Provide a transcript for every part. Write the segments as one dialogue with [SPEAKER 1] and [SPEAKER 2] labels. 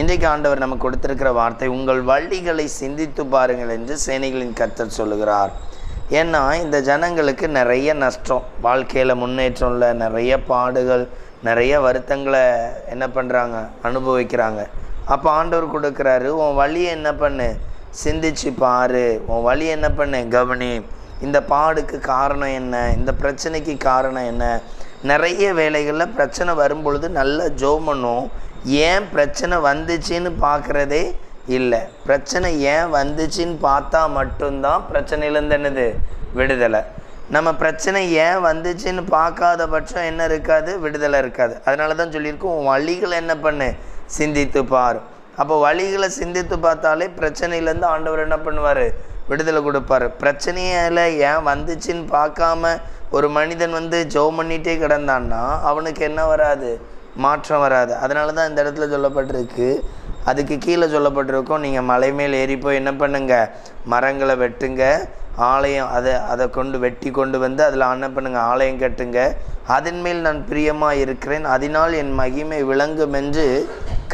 [SPEAKER 1] இன்றைக்கு ஆண்டவர் நமக்கு கொடுத்திருக்கிற வார்த்தை உங்கள் வழிகளை சிந்தித்து பாருங்கள் என்று சேனைகளின் கர்த்தர் சொல்லுகிறார். ஏன்னா இந்த ஜனங்களுக்கு நிறைய நஷ்டம் வாழ்க்கையில் முன்னேற்றம் இல்லை நிறைய பாடுகள் நிறைய வருத்தங்களை என்ன பண்ணுறாங்க அனுபவிக்கிறாங்க. அப்போ ஆண்டவர் கொடுக்குறாரு உன் வழியை என்ன பண்ணு? சிந்திச்சு பாரு. உன் வழி என்ன பண்ணு? கவனி. இந்த பாடுக்கு காரணம் என்ன? இந்த பிரச்சனைக்கு காரணம் என்ன? நிறைய வேலைகளில் பிரச்சனை வரும்பொழுது நல்லா ஜோ பண்ணும். ஏன் பிரச்சனை வந்துச்சுன்னு பார்க்குறதே இல்லை. பிரச்சனை ஏன் வந்துச்சுன்னு பார்த்தா மட்டும்தான் பிரச்சனையிலேருந்து என்னது? விடுதலை. நம்ம பிரச்சனை ஏன் வந்துச்சுன்னு பார்க்காத பட்சம் என்ன இருக்காது? விடுதலை இருக்காது. அதனால தான் சொல்லியிருக்கோம் உன் வழிகளை என்ன பண்ணு? சிந்தித்து பார். அப்போ வழிகளை சிந்தித்து பார்த்தாலே பிரச்சனையிலேருந்து ஆண்டவர் என்ன பண்ணுவார்? விடுதலை கொடுப்பாரு. பிரச்சனையில் ஏன் வந்துச்சுன்னு பார்க்காம ஒரு மனிதன் வந்து ஜோ பண்ணிகிட்டே கிடந்தான்னா அவனுக்கு என்ன வராது? மாற்றம் வராது. அதனால தான் இந்த இடத்துல சொல்லப்பட்டிருக்கு. அதுக்கு கீழே சொல்லப்பட்டிருக்கும் நீங்கள் மலை மேல் ஏறி போய் என்ன பண்ணுங்க? மரங்களை வெட்டுங்க. ஆலயம் அதை அதை கொண்டு வெட்டி கொண்டு வந்து அதில் என்ன பண்ணுங்கள் ஆலயம் கட்டுங்க. அதன் மேல் நான் பிரியமாக இருக்கிறேன். அதனால் என் மகிமை விளங்கும் என்று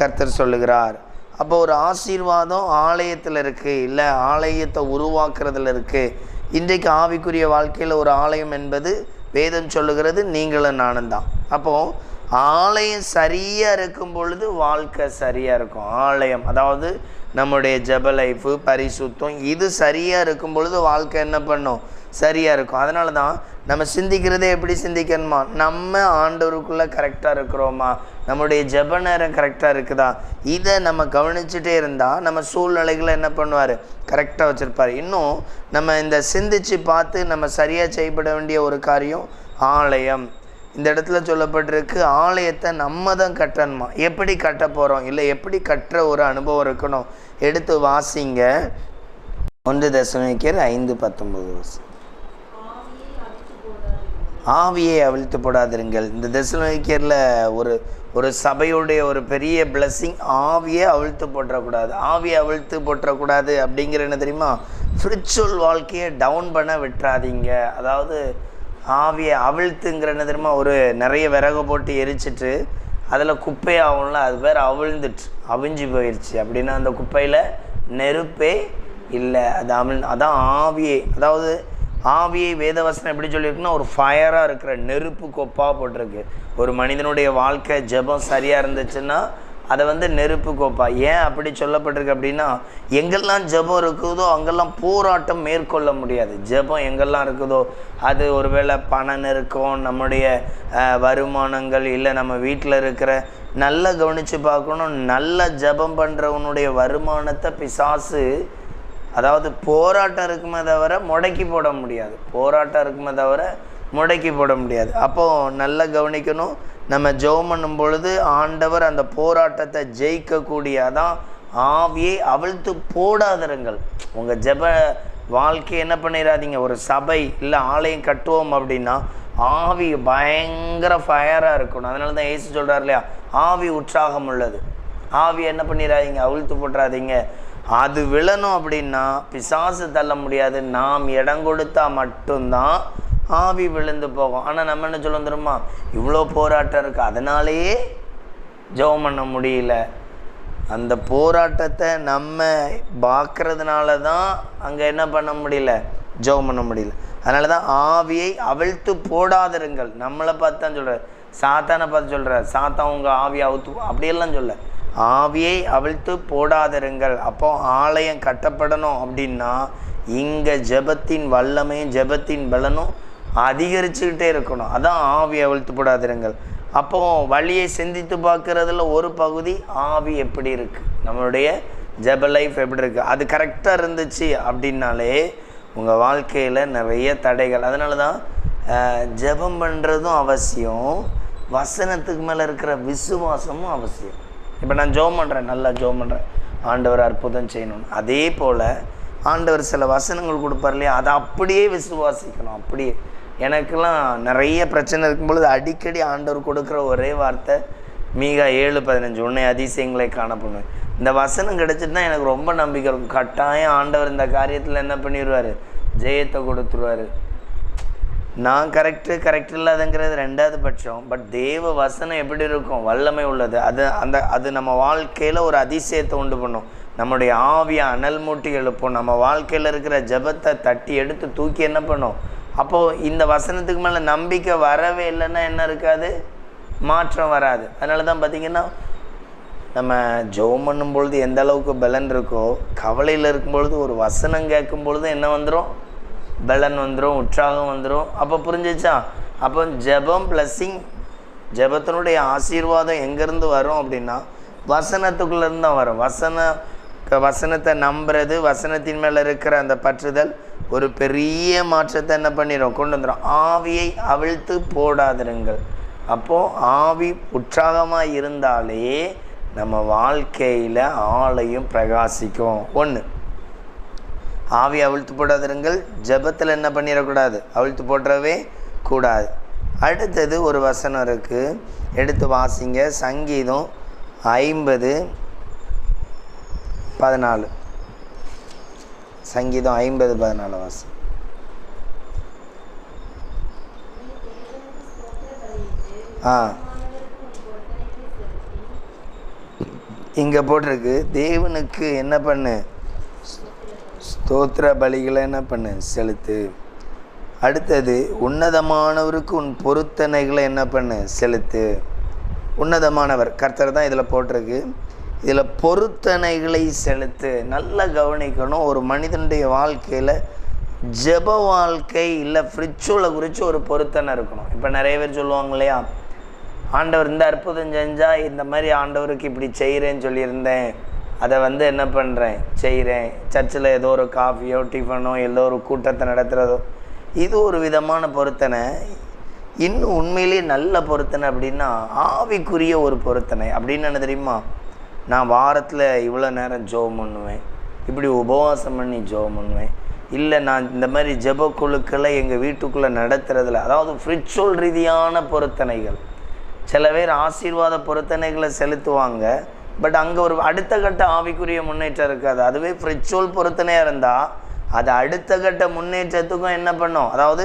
[SPEAKER 1] கர்த்தர் சொல்லுகிறார். அப்போ ஒரு ஆசீர்வாதம் ஆலயத்தில் இருக்குது இல்லை ஆலயத்தை உருவாக்குறதுல இருக்குது இன்றைக்கு ஆவிக்குரிய வாழ்க்கையில் ஒரு ஆலயம் என்பது வேதம் சொல்லுகிறது நீங்களும் நானும் தான். அப்போது ஆலயம் சரியாக இருக்கும் பொழுது வாழ்க்கை சரியாக இருக்கும். ஆலயம் அதாவது நம்முடைய ஜெப லைஃபு பரிசுத்தம் இது சரியாக இருக்கும் பொழுது வாழ்க்கை என்ன பண்ணும்? சரியாக இருக்கும். அதனால தான் நம்ம சிந்திக்கிறதே எப்படி சிந்திக்கணுமா? நம்ம ஆண்டவருக்குள்ளே கரெக்டாக இருக்கிறோமா? நம்முடைய ஜெப நேரம் கரெக்டாக இருக்குதா? இதை நம்ம கவனிச்சுட்டே இருந்தால் நம்ம சூழ்நிலைகளை என்ன பண்ணுவார்? கரெக்டாக வச்சுருப்பார். இன்னும் நம்ம இந்த சிந்திச்சு பார்த்து நம்ம சரியாக செய்யப்பட வேண்டிய ஒரு காரியம் ஆலயம். இந்த இடத்துல சொல்லப்பட்டிருக்கு ஆலயத்தை நம்ம தான் கட்டணுமா? எப்படி கட்ட போகிறோம் இல்லை எப்படி கட்டுற ஒரு அனுபவம் இருக்கணும்? எடுத்து வாசிங்க. ஒன்று தசமிக்கர் ஐந்து பத்தொம்பது வருஷம் ஆவியை அவிழ்த்து போடாதிருங்கள். இந்த தசமிக்கரில் ஒரு ஒரு சபையுடைய ஒரு பெரிய பிளஸ்ஸிங் ஆவியை அவிழ்த்து போட்டுறக்கூடாது ஆவியை அவிழ்த்து போட்டுறக்கூடாது அப்படிங்கிற என்ன தெரியுமா? ஸ்பிரிச்சுவல் வாழ்க்கையை டவுன் பண்ண விட்டுறாதீங்க. அதாவது ஆவியை அவிழ்த்துங்கிற தெரியுமா? ஒரு நிறைய விறகு போட்டு எரிச்சிட்டு அதில் குப்பையாகும்ல அது பேர் அவிழ்ந்துட்டு அவிஞ்சு போயிடுச்சு அப்படின்னா அந்த குப்பையில் நெருப்பே இல்லை. அது அமிழ் அதான் ஆவியே. அதாவது ஆவியை வேதவசனம் எப்படி சொல்லியிருக்குன்னா ஒரு ஃபயராக இருக்கிற நெருப்பு கொப்பாக போட்டிருக்கு. ஒரு மனிதனுடைய வாழ்க்கை ஜெபம் சரியாக இருந்துச்சுன்னா அதை வந்து நெருப்பு கோப்பா. ஏன் அப்படி சொல்லப்பட்டிருக்கு அப்படின்னா எங்கெல்லாம் ஜெபம் இருக்குதோ அங்கெல்லாம் போராட்டம் மேற்கொள்ள முடியாது. ஜெபம் எங்கெல்லாம் இருக்குதோ அது ஒருவேளை பண நெருக்கம் நம்முடைய வருமானங்கள் இல்லை நம்ம வீட்டில் இருக்கிற நல்லா கவனித்து பார்க்கணும். நல்ல ஜெபம் பண்ணுறவனுடைய வருமானத்தை பிசாசு அதாவது போராட்டம் இருக்குமே தவிர முடக்கி போட முடியாது. போராட்டம் இருக்குமே தவிர முடக்கி போட முடியாது. அப்போது நல்லா கவனிக்கணும். நம்ம ஜெபம் பண்ணும் பொழுது ஆண்டவர் அந்த போராட்டத்தை ஜெயிக்கக்கூடியதான் ஆவியை அவிழ்த்து போடாதிருங்கள். உங்கள் ஜெப வாழ்க்கை என்ன பண்ணிடாதீங்க ஒரு சபை இல்லை ஆலயம் கட்டுவோம் அப்படின்னா ஆவி பயங்கர ஃபயராக இருக்கணும். அதனால தான் ஏசு சொல்கிறார் இல்லையா? ஆவி உற்சாகம் உள்ளது. ஆவி என்ன பண்ணிடாதீங்க அவிழ்த்து போட்டுறாதீங்க. அது விழணும் அப்படின்னா பிசாசு தள்ள முடியாது. நாம் இடம் கொடுத்தா மட்டும்தான் ஆவி விழுந்து போகும். ஆனால் நம்ம என்ன சொல்ல தெரியுமா? இவ்வளோ போராட்டம் இருக்குது அதனாலேயே ஜெபம் பண்ண முடியல. அந்த போராட்டத்தை நம்ம பார்க்கறதுனால தான் அங்கே என்ன பண்ண முடியல? ஜெபம் பண்ண முடியல. அதனால தான் ஆவியை அவிழ்த்து போடாதிருங்கள். நம்மளை பார்த்து தான் சொல்கிறார் சாத்தானை பார்த்து சொல்கிறார் சாத்தா உங்கள் ஆவியை அவுத்து அப்படியெல்லாம் சொல்ல. ஆவியை அவிழ்த்து போடாதிருங்கள். அப்போ ஆலயம் கட்டப்படணும் அப்படின்னா இங்கே ஜெபத்தின் வல்லமையும் ஜெபத்தின் பலனும் அதிகரிச்சுக்கிட்டே இருக்கணும். அதான் ஆவி அவிழ்த்து போடாதிருங்கள் அப்போ வழியை சிந்தித்து பார்க்கறதுல ஒரு பகுதி ஆவி எப்படி இருக்குது நம்மளுடைய ஜெப லைஃப் எப்படி இருக்குது அது கரெக்டாக இருந்துச்சு அப்படின்னாலே உங்கள் வாழ்க்கையில் நிறைய தடைகள். அதனால தான் ஜபம் ஜெபம் பண்ணுறதும் அவசியம். வசனத்துக்கு மேலே இருக்கிற விசுவாசமும் அவசியம். இப்போ நான் ஜெபம் பண்ணுறேன் நல்லா ஜெபம் பண்ணுறேன் ஆண்டவர் அற்புதம் செய்யணும்னு. அதே போல் ஆண்டவர் சில வசனங்கள் கொடுப்பார் இல்லையா? அதை அப்படியே விசுவாசிக்கணும். அப்படியே. எனக்கெல்லாம் நிறைய பிரச்சனை இருக்கும் பொழுது அடிக்கடி ஆண்டவர் கொடுக்குற ஒரே வார்த்தை மீகா ஏழு பதினஞ்சு உன்னை அதிசயங்களை காணப்படுவேன் இந்த வசனம் கிடைச்சிட்டுனா எனக்கு ரொம்ப நம்பிக்கை இருக்கும். கட்டாயம் ஆண்டவர் இந்த காரியத்தில் என்ன பண்ணிடுவார் ஜெயத்தை கொடுத்துருவாரு. நான் கரெக்டு கரெக்ட் இல்லாதங்கிறது ரெண்டாவது பட்சம். பட் தேவ வசனம் எப்படி இருக்கும்? வல்லமை உள்ளது. அது அந்த அது நம்ம வாழ்க்கையில் ஒரு அதிசயத்தை உண்டு பண்ணும். நம்முடைய ஆவியை அனல் மூட்டி எழுப்போம். நம்ம வாழ்க்கையில் இருக்கிற ஜெபத்தை தட்டி எடுத்து தூக்கி என்ன பண்ணும்? அப்போது இந்த வசனத்துக்கு மேலே நம்பிக்கை வரவே இல்லைன்னா என்ன இருக்காது? மாற்றம் வராது. அதனால தான் பார்த்தீங்கன்னா நம்ம ஜெபம் பண்ணும் பொழுது எந்த அளவுக்கு பலன் இருக்கோ கவலையில் இருக்கும் பொழுது ஒரு வசனம் கேட்கும் பொழுது என்ன வந்துடும் பலன் வந்துடும் உற்சாகம் வந்துடும் அப்போ புரிஞ்சிச்சா? அப்போ ஜெபம் ப்ளஸ்ஸிங் ஜெபத்தினுடைய ஆசீர்வாதம் எங்கேருந்து வரும் அப்படின்னா வசனத்துக்குள்ளேருந்து தான் வரும். வசன க- வசனத்தை நம்புறது வசனத்தின் மேலே இருக்கிற அந்த பற்றுதல் ஒரு பெரிய மாற்றத்தை என்ன பண்ணிடும் கொண்டு வந்துடும் ஆவியை அவிழ்த்து போடாதிருங்கள். அப்போது ஆவி உற்சாகமாக இருந்தாலே நம்ம வாழ்க்கையில் ஆளையும் பிரகாசிக்கும். ஒன்று ஆவி அவிழ்த்து போடாதிருங்கள். ஜெபத்தில் என்ன பண்ணிடக்கூடாது அவிழ்த்து போடுறவே கூடாது. அடுத்தது ஒரு வசனம் இருக்குது எடுத்து வாசிங்க. சங்கீதம் ஐம்பது பதினாலு. சங்கீதம் ஐம்பது பதினாலு வாசம் ஆ. இங்கே போட்டிருக்கு தேவனுக்கு என்ன பண்ணு? ஸ்தோத்திர பலிகளை என்ன பண்ணு? செலுத்து. அடுத்தது உன்னதமானவருக்கு உன் பொருத்தனைகளை என்ன பண்ணு? செலுத்து. உன்னதமானவர் கர்த்தர் தான் இதில் போட்டிருக்கு. இதில் பொருத்தனைகளை செலுத்து நல்லா கவனிக்கணும். ஒரு மனிதனுடைய வாழ்க்கையில் ஜெப வாழ்க்கை இல்லை ஃப்ரிட்ஜுவலை குறித்து ஒரு பொருத்தனை இருக்கணும். இப்போ நிறைய பேர் சொல்லுவாங்க இல்லையா? ஆண்டவர் இந்த அற்புதம் செஞ்சால் இந்த மாதிரி ஆண்டவருக்கு இப்படி செய்கிறேன்னு சொல்லியிருந்தேன். அதை வந்து என்ன பண்ணுறேன் செய்கிறேன் சர்ச்சில் ஏதோ ஒரு காஃபியோ டிஃபனோ ஏதோ ஒரு கூட்டத்தை நடத்துகிறதோ இது ஒரு விதமான பொருத்தனை. இன்னும் உண்மையிலேயே நல்ல பொருத்தனை அப்படின்னா ஆவிக்குரிய ஒரு பொருத்தனை. அப்படின்னு என்ன தெரியுமா? நான் வாரத்தில் இவ்வளோ நேரம் ஜோம் பண்ணுவேன். இப்படி உபவாசம் பண்ணி ஜோம் பண்ணுவேன். இல்லை நான் இந்த மாதிரி ஜெப குழுக்களை எங்கள் வீட்டுக்குள்ளே நடத்துகிறதில்ல அதாவது ஃப்ரிச்சுவல் ரீதியான பொருத்தனைகள். சில பேர் ஆசீர்வாத பொருத்தனைகளை செலுத்துவாங்க. பட் அங்கே ஒரு அடுத்த கட்ட ஆவிக்குரிய முன்னேற்றம் இருக்காது. அதுவே ஃப்ரிச்சுவல் பொருத்தனையாக இருந்தால் அது அடுத்த கட்ட முன்னேற்றத்துக்கும் என்ன பண்ணும்? அதாவது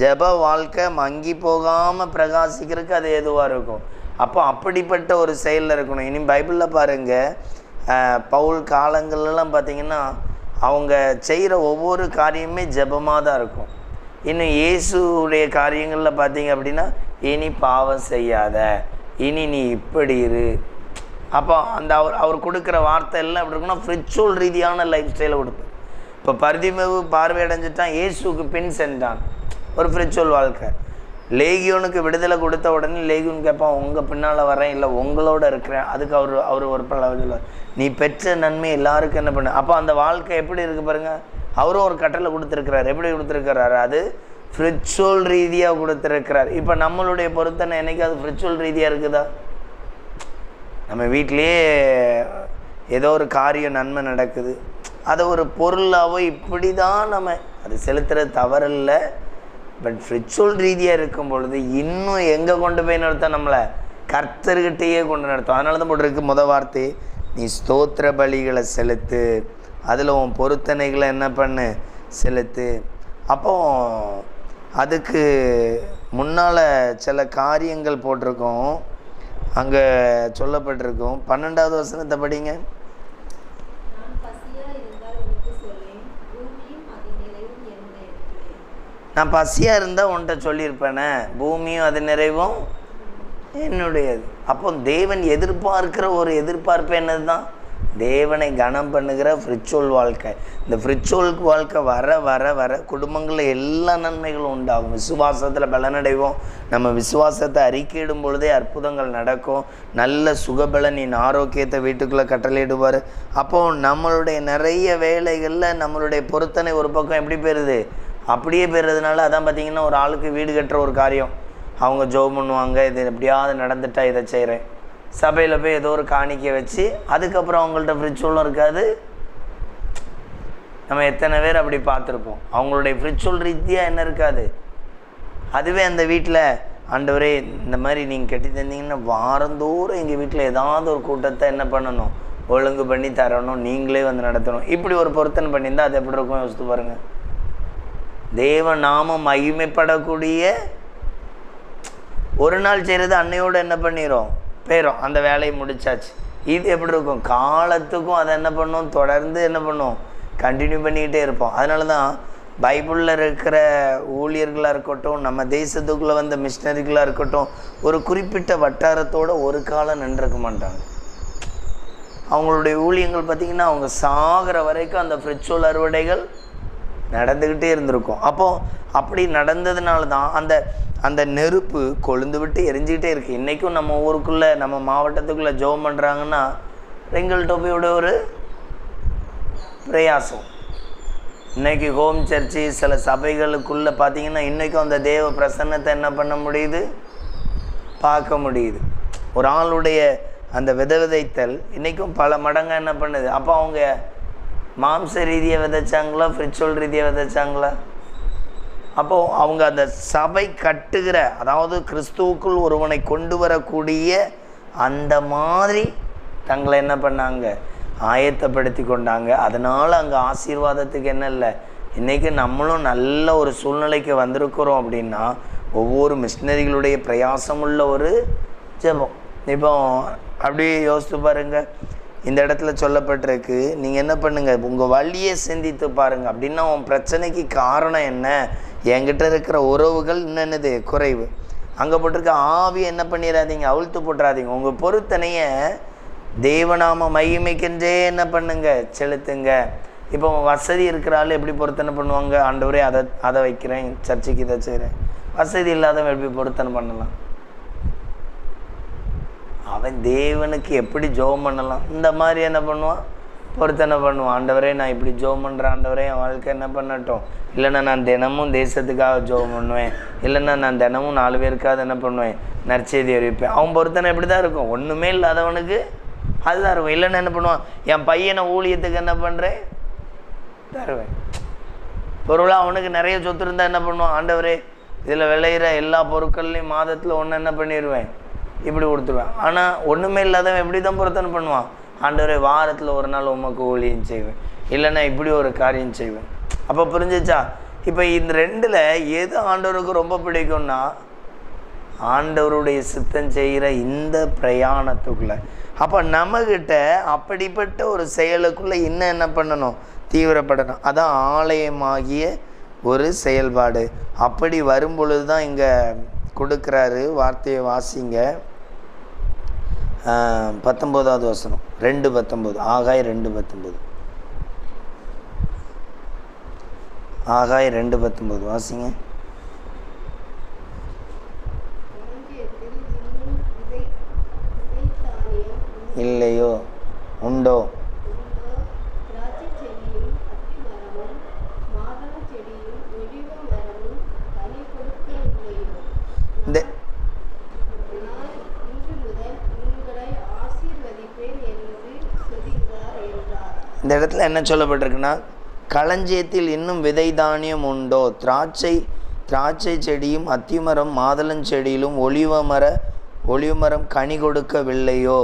[SPEAKER 1] ஜெப வாழ்க்கை மங்கி போகாமல் பிரகாசிக்கிறதுக்கு அது எதுவாக இருக்கும்? அப்போ அப்படிப்பட்ட ஒரு செயலில் இருக்கணும். இனி பைபிளில் பாருங்கள் பவுல் காலங்கள்லாம் பார்த்தீங்கன்னா அவங்க செய்கிற ஒவ்வொரு காரியமே ஜெபமாக தான் இருக்கும். இன்னும் இயேசுடைய காரியங்களில் பார்த்தீங்க அப்படின்னா இனி பாவம் செய்யாத இனி நீ இப்படி இரு. அப்போ அந்த அவர் அவர் கொடுக்குற வார்த்தை எல்லாம் எப்படி இருக்குன்னா ஃப்ரிச்சுவல் ரீதியான லைஃப் ஸ்டைலை கொடுப்பார் இப்போ பரிதிமேவு பார்வையடைஞ்சிட்டான் இயேசுக்கு பின் சென்றான். ஒரு ஃப்ரிச்சுவல் வாழ்க்கை. லேகியோனுக்கு விடுதலை கொடுத்த உடனே லேகியோன் கேட்பான் உங்கள் பின்னால் வரேன் இல்லை உங்களோட இருக்கிறேன். அதுக்கு அவர் அவர் ஒரு பல சொல்லுவார் நீ பெற்ற நன்மை எல்லாருக்கும் என்ன பண்ண? அப்போ அந்த வாழ்க்கை எப்படி இருக்கு பாருங்க? அவரும் ஒரு கட்டளை கொடுத்துருக்கிறார். எப்படி கொடுத்துருக்கிறாரு? அது ஃப்ரிச்சுவல் ரீதியாக கொடுத்துருக்கிறார். இப்போ நம்மளுடைய பொருத்தனை என்னைக்கு அது ஃப்ரிச்சுவல் ரீதியாக இருக்குதா? நம்ம வீட்டிலேயே ஏதோ ஒரு காரியம் நன்மை நடக்குது. அதை ஒரு பொருளாகவோ இப்படி தான் நம்ம அது செலுத்துகிற தவறில்ல. பட் ஃப்ரிச்சுவல் ரீதியாக இருக்கும் பொழுது இன்னும் எங்கே கொண்டு போய் நிறுத்த நம்மளை? கர்த்தர்கிட்டையே கொண்டு நடத்தும் அதனால தான் போட்டிருக்கு முத வார்த்தை. நீ ஸ்தோத்திர பலிகளை செலுத்து. அதில் உன் பொருத்தனைகளை என்ன பண்ணு? செலுத்து. அப்போ அதுக்கு முன்னால் சில காரியங்கள் போட்டிருக்கோம். அங்கே சொல்லப்பட்டிருக்கும். பன்னெண்டாவது வசனத்தை படிங்க
[SPEAKER 2] நான் பசியா இருந்தால் உனக்கு சொல்லேன் பூமியும் அதன் நிறைவும் என்னுடையது
[SPEAKER 1] நான் பசியாக இருந்தால் உன்கிட்ட சொல்லியிருப்பேனே. பூமியும் அது நிறைவும் என்னுடையது. அப்போ தேவன் எதிர்பார்க்கிற ஒரு எதிர்பார்ப்பு என்னது தான் தேவனை கனம் பண்ணுகிற ஃப்ரிச்சுவல் வாழ்க்கை. இந்த ஃப்ரிச்சுவல் வாழ்க்கை வர வர வர குடும்பங்களில் எல்லா நன்மைகளும் உண்டாகும். விசுவாசத்தில் பலனடைவோம். நம்ம விசுவாசத்தை அறிக்கையிடும் பொழுதே அற்புதங்கள் நடக்கும். நல்ல சுகபலனின் ஆரோக்கியத்தை வீட்டுக்குள்ளே கட்டளையிடுவார். அப்போது நம்மளுடைய நிறைய வேலைகளில் நம்மளுடைய பொருத்தனை ஒரு பக்கம் எப்படி போயிருது? அப்படியே போயிடுறதுனால அதான் பார்த்தீங்கன்னா ஒரு ஆளுக்கு வீடு கட்டுற ஒரு காரியம். அவங்க ஜோம் பண்ணுவாங்க இது எப்படியாவது நடந்துட்டா இதை செய்கிறேன் சபையில் போய் ஏதோ ஒரு காணிக்கை வச்சு அதுக்கப்புறம் அவங்கள்ட்ட ஃப்ரிச்சுவலும் இருக்காது. நம்ம எத்தனை பேர் அப்படி பார்த்துருப்போம். அவங்களுடைய ஃப்ரிச்சுவல் ரீதியாக என்ன இருக்காது? அதுவே அந்த வீட்டில் ஆண்டவரே இந்த மாதிரி நீங்கள் கட்டி தந்தீங்கன்னா வாரந்தோறும் எங்கள் வீட்டில் ஏதாவது ஒரு கூட்டத்தை என்ன பண்ணணும்? ஒழுங்கு பண்ணி தரணும். நீங்களே வந்து நடத்தணும். இப்படி ஒரு பொருத்தனை பண்ணியிருந்தால் அது எப்படி இருக்கும் யோசித்து பாருங்கள் தேவ நாமம் மகிமைப்படக்கூடிய ஒரு நாள் செய்கிறது அன்னையோடு என்ன பண்ணிடும் போயிடும் அந்த வேலையை முடிச்சாச்சு. இது எப்படி இருக்கும்? காலத்துக்கும் அதை என்ன பண்ணும்? தொடர்ந்து என்ன பண்ணும்? கண்டினியூ பண்ணிக்கிட்டே இருப்போம். அதனால தான் பைபிளில் இருக்கிற ஊழியர்களாக இருக்கட்டும் நம்ம தேசத்துக்குள்ளே வந்த மிஷினரிகளாக இருக்கட்டும் ஒரு குறிப்பிட்ட வட்டாரத்தோட ஒரு காலம் நின்றுக்க மாட்டாங்க. அவங்களுடைய ஊழியங்கள் பார்த்திங்கன்னா அவங்க சாகிற வரைக்கும் அந்த ஃப்ரிச்சுவல் அறுவடைகள் நடந்துக்கிட்டே இருந்திருக்கும். அப்போது அப்படி நடந்ததுனால தான் அந்த அந்த நெருப்பு கொழுந்து விட்டு எரிஞ்சிக்கிட்டே இருக்குது இன்றைக்கும் நம்ம ஊருக்குள்ளே நம்ம மாவட்டத்துக்குள்ளே ஜோம் பண்ணுறாங்கன்னா ரெங்கல் டோப்பியோட ஒரு பிரயாசம். இன்றைக்கி ஹோம் சர்ச்சு சில சபைகளுக்குள்ளே பார்த்தீங்கன்னா இன்றைக்கும் அந்த தேவ பிரசன்னத்தை என்ன பண்ண முடியுது? பார்க்க முடியுது. ஒரு ஆளுடைய அந்த வித விதைத்தல் இன்றைக்கும் பல மடங்காக என்ன பண்ணுது? அப்போ அவங்க மாம்ச ரீதியை விதைச்சாங்களா ஃப்ரிச்சுவல் ரீதியாக விதைச்சாங்களா? அப்போது அவங்க அந்த சபை கட்டுகிற அதாவது கிறிஸ்துவுக்குள் ஒருவனை கொண்டு வரக்கூடிய அந்த மாதிரி தங்களை என்ன பண்ணாங்க? ஆயத்தப்படுத்தி கொண்டாங்க. அதனால் அங்கே ஆசீர்வாதத்துக்கு என்ன இல்லை. இன்றைக்கி நம்மளும் நல்ல ஒரு சூழ்நிலைக்கு வந்திருக்கிறோம் அப்படின்னா ஒவ்வொரு மிஷினரிகளுடைய பிரயாசமுள்ள ஒரு ஜெபம். இப்போ அப்படியே யோசித்து பாருங்கள் இந்த இடத்துல சொல்லப்பட்டிருக்கு. நீங்கள் என்ன பண்ணுங்க? உங்கள் வழியை சிந்தித்து பாருங்கள் அப்படின்னா உன் பிரச்சனைக்கு காரணம் என்ன? என்கிட்ட இருக்கிற உறவுகள் என்னென்னது? குறைவு. அங்கே போட்டிருக்க ஆவி என்ன பண்ணிடாதீங்க அவிழ்த்து போட்டுறாதீங்க. உங்கள் பொருத்தனையை தேவநாம மகிமைக்கென்றே என்ன பண்ணுங்க? செலுத்துங்க. இப்போ வசதி இருக்கிற ஆள் எப்படி பொருத்தனை பண்ணுவாங்க? ஆண்டவரே அதை அதை வைக்கிறேன். சர்ச்சுக்கு இதை செய்கிறேன் வசதி இல்லாதவன் எப்படி பொருத்தனை பண்ணலாம்? அவன் தேவனுக்கு எப்படி ஜோம் பண்ணலாம்? இந்த மாதிரி என்ன பண்ணுவான்? பொருத்தனை பண்ணுவான்? ஆண்டவரே நான் இப்படி ஜோம் பண்ணுறேன் ஆண்டவரே என் வாழ்க்கை என்ன பண்ணட்டும்? இல்லைன்னா நான் தினமும் தேசத்துக்காக ஜோம் பண்ணுவேன். இல்லைன்னா நான் தினமும் நாலு பேருக்காவது என்ன பண்ணுவேன்? நற்செய்தி அறிவிப்பேன். அவன் பொருத்தனை எப்படி தான் இருக்கும். ஒன்றுமே இல்லாதவனுக்கு அதுதான் இருக்கும். இல்லைன்னா என்ன பண்ணுவான்? என் பையனை ஊழியத்துக்கு என்ன பண்ணுறேன் தருவேன். பொருளாக அவனுக்கு நிறைய சொத்து இருந்தால் என்ன பண்ணுவான்? ஆண்டவரே இதில் விளையிற எல்லா பொருட்கள்லையும் மாதத்தில் ஒன்று என்ன பண்ணிடுவேன் இப்படி கொடுத்துருவேன். ஆனால் ஒன்றுமே இல்லாதவன் எப்படி தான் பொருத்தனை பண்ணுவான். ஆண்டவரே வாரத்தில் ஒரு நாள் உமக்கு ஊழியம் செய்வேன். இல்லைன்னா இப்படி ஒரு காரியம் செய்வேன். அப்போ புரிஞ்சிச்சா? இப்போ இந்த ரெண்டில் எது ஆண்டவருக்கு ரொம்ப பிடிக்கும்னா ஆண்டவருடைய சித்தம் செய்கிற இந்த பிரயாணத்துக்குள்ளே. அப்போ நம்மக்கிட்ட அப்படிப்பட்ட ஒரு செயலுக்குள்ளே இன்னும் என்ன பண்ணணும்? தீவிரப்படணும். அதான் ஆலயமாகிய ஒரு செயல்பாடு. அப்படி வரும் பொழுது தான் இங்கே கொடுக்குறாரு வார்த்தையை வாசிங்க. பத்தொம்போதாவது வசனம். ரெண்டு பத்தொம்போது ஆகாய் ரெண்டு பத்தொம்போது ஆகாய் ரெண்டு பத்தொம்போது வாசிங்க. இல்லையோ உண்டோ
[SPEAKER 2] திராட்சைச் செடியும் அத்தி மரமும் மாதளச் செடியும் ஒலிவ மரமும் கனி கொடுக்கவில்லையோ
[SPEAKER 1] இந்த
[SPEAKER 2] நான் இன்று முதல் உங்களை ஆசீர்வதிப்பேன் என்று சொல்கிறார் என்றார்
[SPEAKER 1] இந்த இடத்துல என்ன சொல்லப்பட்டிருக்குன்னா களஞ்சியத்தில் இன்னும் விதை தானியம் உண்டோ? திராட்சை திராட்சை செடியும் அத்திமரம் மாதுளஞ்செடியிலும் ஒளிவ மர ஒலிவ மரம் கனி கொடுக்கவில்லையோ?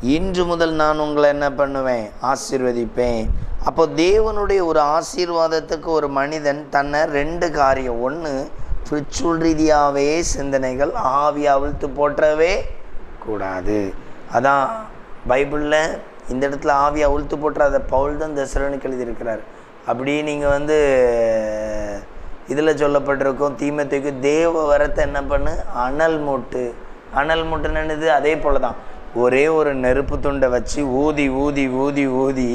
[SPEAKER 1] இன்று முதல் நான் உங்களை என்ன பண்ணுவேன்? ஆசீர்வதிப்பேன். அப்போ தேவனுடைய ஒரு ஆசீர்வாதத்துக்கு ஒரு மனிதன் தன்னை ரெண்டு காரியம். ஒன்று ஃபிரிச்சுவல் ரீதியாகவே சிந்தனைகள் ஆவி அவிழ்த்து போற்றவே கூடாது. அதான் பைபிளில் இந்த இடத்துல ஆவியா உளுத்து போட்டுற அதை பவுல் தான் தசரனுக்கு எழுதியிருக்கிறார். அப்படி நீங்கள் வந்து இதில் சொல்லப்பட்டிருக்கும் தீமத்தைக்கு தேவ வரத்தை என்ன பண்ணு? அனல் மூட்டு. அனல் மூட்டுன்னு அதே போல தான் ஒரே ஒரு நெருப்பு துண்டை வச்சு ஊதி ஊதி ஊதி ஊதி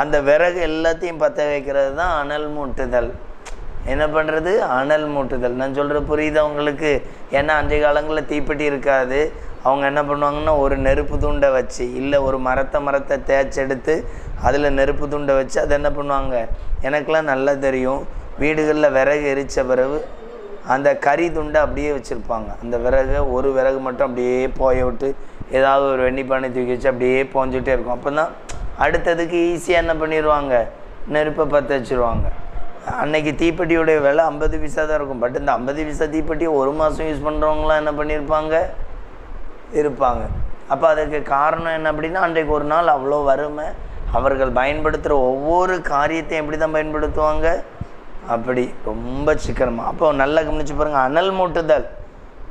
[SPEAKER 1] அந்த விறகு எல்லாத்தையும் பற்ற வைக்கிறது தான் அனல் மூட்டுதல். என்ன பண்ணுறது அனல் மூட்டுதல். நான் சொல்கிற புரியுதா உங்களுக்கு? ஏன்னா அன்றைய காலங்களில் தீப்பெட்டி இருக்காது. அவங்க என்ன பண்ணுவாங்கன்னா ஒரு நெருப்பு துண்டை வச்சு இல்லை ஒரு மரத்தை மரத்தை தேய்ச்செடுத்து அதில் நெருப்பு துண்டை வச்சு அதை என்ன பண்ணுவாங்க? எனக்கெலாம் நல்லா தெரியும். வீடுகளில் விறகு எரித்த பிறகு அந்த கறி துண்டை அப்படியே வச்சுருப்பாங்க. அந்த விறகு ஒரு விறகு மட்டும் அப்படியே போய விட்டு ஏதாவது ஒரு வெண்ணிப்பானை தூக்கி வச்சு அப்படியே போஞ்சுட்டே இருக்கும். அப்போ தான் அடுத்ததுக்கு ஈஸியாக என்ன பண்ணிடுவாங்க நெருப்பை பற்ற வச்சுருவாங்க. அன்னைக்கு தீப்பெட்டியோடைய விலை ஐம்பது பைசா தான் இருக்கும். பட் இந்த ஐம்பது பைசா தீப்பெட்டியை ஒரு மாதம் யூஸ் பண்ணுறவங்களாம் என்ன பண்ணியிருப்பாங்க இருப்பாங்க. அப்போ அதுக்கு காரணம் என்ன அப்படின்னா அன்றைக்கு ஒரு நாள் அவ்வளோ வறுமை. அவர்கள் பயன்படுத்துகிற ஒவ்வொரு காரியத்தையும் எப்படி தான் பயன்படுத்துவாங்க? அப்படி ரொம்ப சிக்கனமாக அப்போ நல்லா கவனிச்சு பாருங்கள் அனல் மூட்டுதல்.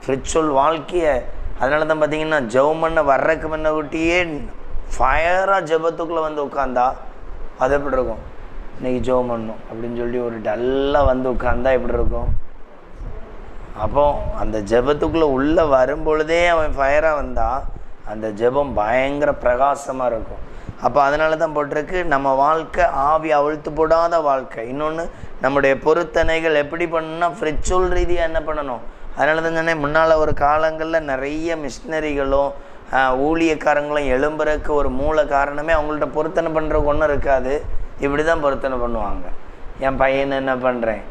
[SPEAKER 1] ஃப்ரிச்சுவல் வாழ்க்கையை. அதனால தான் பார்த்தீங்கன்னா ஜெபம் பண்ண வர்றக்கு முன்ன விட்டியே ஃபயராக ஜபத்துக்குள்ளே வந்து உட்காந்தா அது எப்படி இருக்கும்? இன்றைக்கி ஜெபம் பண்ணும் அப்படின்னு சொல்லி ஒரு டல்லாக வந்து உட்காந்தா எப்படி இருக்கும்? அப்போ அந்த ஜெபத்துக்குள்ளே உள்ளே வரும்பொழுதே அவன் ஃபயராக வந்தால் அந்த ஜெபம் பயங்கர பிரகாசமாக இருக்கும். அப்போ அதனால தான் போட்டிருக்கு நம்ம வாழ்க்கை ஆவி அவிழ்த்து போடாத வாழ்க்கை. இன்னொன்று நம்முடைய பொருத்தனைகள் எப்படி பண்ணணும்னா ஃப்ரிச்சுவல் ரீதியாக என்ன பண்ணணும்? அதனால தான் சொன்னேன் முன்னால் ஒரு காலங்களில் நிறைய மிஷினரிகளும் ஊழியக்காரங்களும் எழும்புறதுக்கு ஒரு மூல காரணமே அவங்கள்ட்ட பொருத்தனை பண்ணுறதுக்கு ஒன்றும் இருக்காது. இப்படி தான் பொருத்தனை பண்ணுவாங்க. என் பையன் என்ன பண்ணுறேன்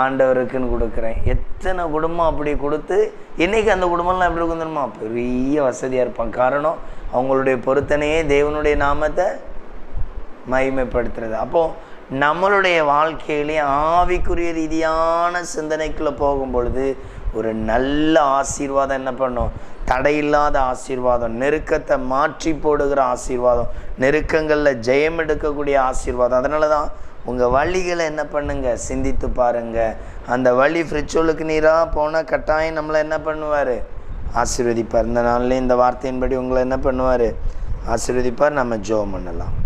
[SPEAKER 1] ஆண்டவருக்குன்னு கொடுக்குறேன். எத்தனை குடும்பம் அப்படி கொடுத்து இன்றைக்கி அந்த குடும்பம்லாம் எப்படி இருக்கும் தெரியுமா? பெரிய வசதியாக இருப்பான் காரணம் அவங்களுடைய பொருத்தனையே தேவனுடைய நாமத்தை மகிமைப்படுத்துறது. அப்போது நம்மளுடைய வாழ்க்கையிலேயே ஆவிக்குரிய ரீதியான சிந்தனைக்குள்ளே போகும் பொழுது ஒரு நல்ல ஆசீர்வாதம் என்ன பண்ணும்? தடையில்லாத ஆசீர்வாதம் நெருக்கத்தை மாற்றி போடுகிற ஆசீர்வாதம் நெருக்கங்களில் ஜெயம் எடுக்கக்கூடிய ஆசீர்வாதம். அதனால தான் உங்கள் வழிகளை என்ன பண்ணுங்கள் சிந்தித்து பாருங்கள் அந்த வழி ஃப்ரிச்சுவலுக்கு நீராக போனால் கட்டாயம் நம்மளை என்ன பண்ணுவார்? ஆசீர்வதிப்பார். இந்த நாள்லேயும் இந்த வார்த்தையின்படி உங்களை என்ன பண்ணுவார்? ஆசீர்வதிப்பார். நம்ம ஜோம் பண்ணலாம்.